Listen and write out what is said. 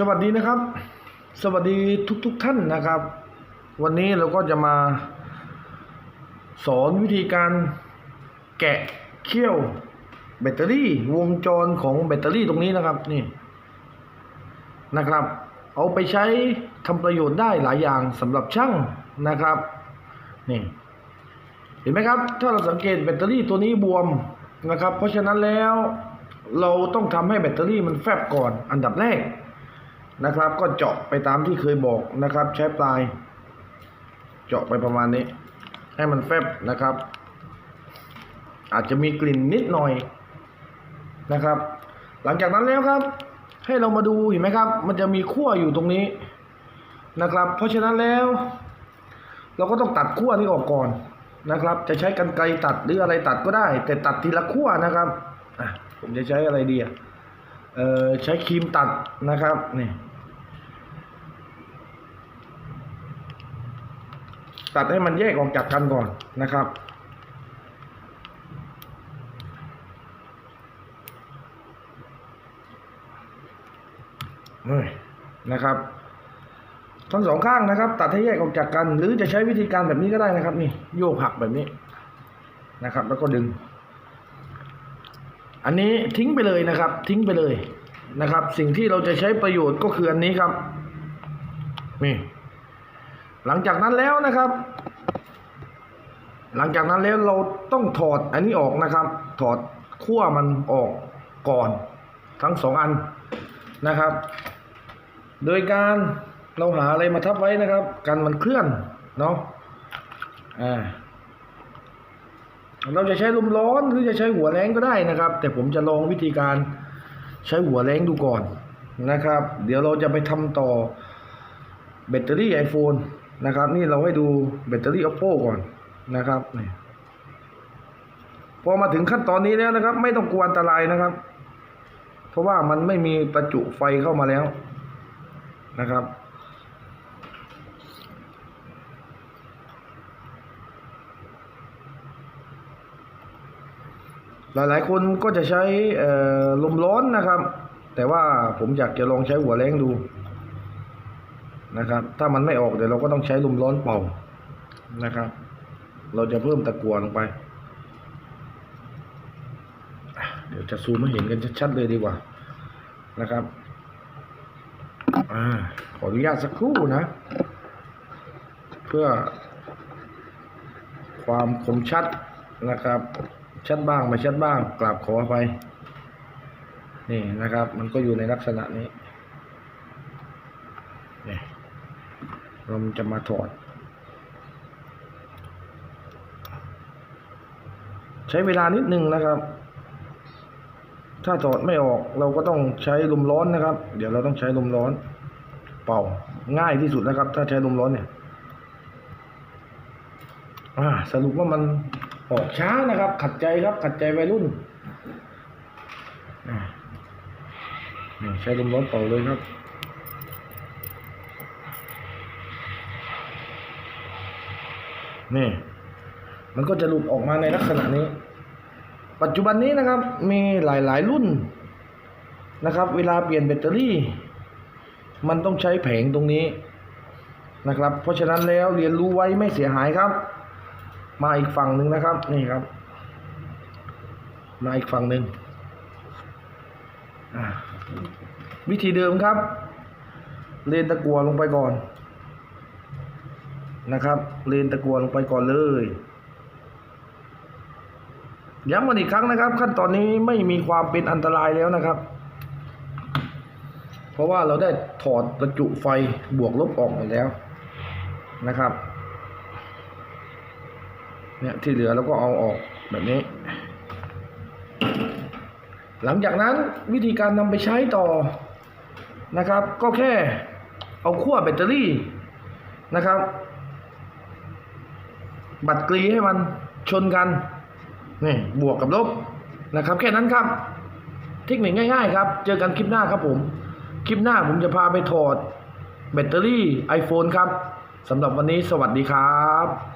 สวัสดีนะครับ สวัสดีทุกๆทท่านนะครับ วันนี้เราก็จะมา สอนวิธีการแกะเขี้ยวแบตเตอรี่วงจรของแบตเตอรี่ตรงนี้นะครับนี่นะครับ เอาไปใช้ทำประโยชน์ได้หลายอย่างสำหรับช่างนะครับนี่เห็นไหมครับ ถ้าเราสังเกตแบตเตอรี่ตัวนี้บวมนะครับ เพราะฉะนั้นแล้วเราต้องทำให้แบตเตอรี่มันแฟบก่อนอันดับแรก นะครับ ก็เจาะไปตามที่เคยบอกนะครับ ใช้ปลาย เจาะไปประมาณนี้ ให้มันแฟบนะครับ อาจจะมีกลิ่นนิดหน่อยนะครับ หลังจากนั้นแล้วครับ ให้เรามาดูเห็นไหมครับ มันจะมีขั้วอยู่ตรงนี้นะครับ เพราะฉะนั้นแล้ว เราก็ต้องตัดขั้วนี้ออกก่อนนะครับ จะใช้กันไกรตัดหรืออะไรตัดก็ได้ แต่ตัดทีละขั้วนะครับผมจะใช้อะไรดีอะเออใช้ครีมตัดนะครับนี่ ตัดให้มันแยกออกจากกันก่อนนะครับนี่นะครับทั้งสองข้างนะครับ ตัดให้แยกออกจากกัน หรือจะใช้วิธีการแบบนี้ก็ได้นะครับ นี่โยกหักแบบนี้นะครับ แล้วก็ดึง อันนี้ทิ้งไปเลยนะครับ ทิ้งไปเลยนะครับ สิ่งที่เราจะใช้ประโยชน์ก็คืออันนี้ครับนี่ หลังจากนั้นแล้วนะครับ หลังจากนั้นแล้วเราต้องถอดอันนี้ออกนะครับ ถอดขั้วมันออกก่อน ทั้งสองอันนะครับ โดยการเราหาอะไรมาทับไว้นะครับ กันมันเคลื่อนเนาะอ่าเราจะใช้ลมร้อนหรือจะใช้หัวแรงก็ได้นะครับ แต่ผมจะลองวิธีการใช้หัวแรงดูก่อนนะครับ เดี๋ยวเราจะไปทำต่อแบตเตอรี่ iPhone น นะครับ นี่เราให้ดูแบตเตอรี่ Oppo ก่อนนะครับนี่พอมาถึงขั้นตอนนี้แล้วนะครับ ไม่ต้องกลัวอันตรายนะครับ เพราะว่ามันไม่มีประจุไฟเข้ามาแล้วนะครับ หลายๆ คนก็จะใช้ลมร้อนนะครับ แต่ว่าผมอยากจะลองใช้หัวแรงดู นะครับ ถ้ามันไม่ออกเดี๋ยวเราก็ต้องใช้ลมร้อนเป่านะครับ เราจะเพิ่มตะกั่วลงไป เดี๋ยวจะซูมให้เห็นกันชัดๆเลยดีกว่านะครับอขออนุญาตสักครู่นะ เพื่อ ความคมชัดนะครับ ชัดบ้างไม่ชัดบ้างกราบขออภัยนี่นะครับ มันก็อยู่ในลักษณะนี้ เราจะมาถอด ใช้เวลานิดนึงนะครับ ถ้าถอดไม่ออกเราก็ต้องใช้ลมร้อนนะครับ เดี๋ยวเราต้องใช้ลมร้อน เป่าง่ายที่สุดนะครับ ถ้าใช้ลมร้อนเนี่ยสรุปว่ามันออกช้านะครับ ขัดใจครับขัดใจวัยรุ่นใช้ลมร้อนเป่าเลยครับ นี่มันก็จะหลุดออกมาในลักษณะนี้ ปัจจุบันนี้นะครับมีหลายๆรุ่นนะครับ เวลาเปลี่ยนแบตเตอรี่ มันต้องใช้แผงตรงนี้นะครับ เพราะฉะนั้นแล้วเรียนรู้ไว้ไม่เสียหายครับ มาอีกฝั่งหนึ่งนะครับนี่ครับ มาอีกฝั่งหนึ่งวิธีเดิมครับ เลนตะกัวลงไปก่อน นะครับเลนตะกัวลงไปก่อนเลยย้ำกันอีกครั้งนะครับ ขั้นตอนนี้ไม่มีความเป็นอันตรายแล้วนะครับ เพราะว่าเราได้ถอดประจุไฟบวกลบออกหมดแล้วนะครับเนี่ยที่เหลือเราก็เอาออกแบบนี้ หลังจากนั้นวิธีการนำไปใช้ต่อนะครับ ก็แค่เอาขั้วแบตเตอรี่นะครับ บัตรกรีให้มันชนกันนี่บวกกับลบนะครับแค่นั้นครับเทคนิคง่ายๆครับเจอกันคลิปหน้าครับผม คลิปหน้าผมจะพาไปถอดแบตเตอรี่ iPhone ครับสำหรับวันนี้สวัสดีครับ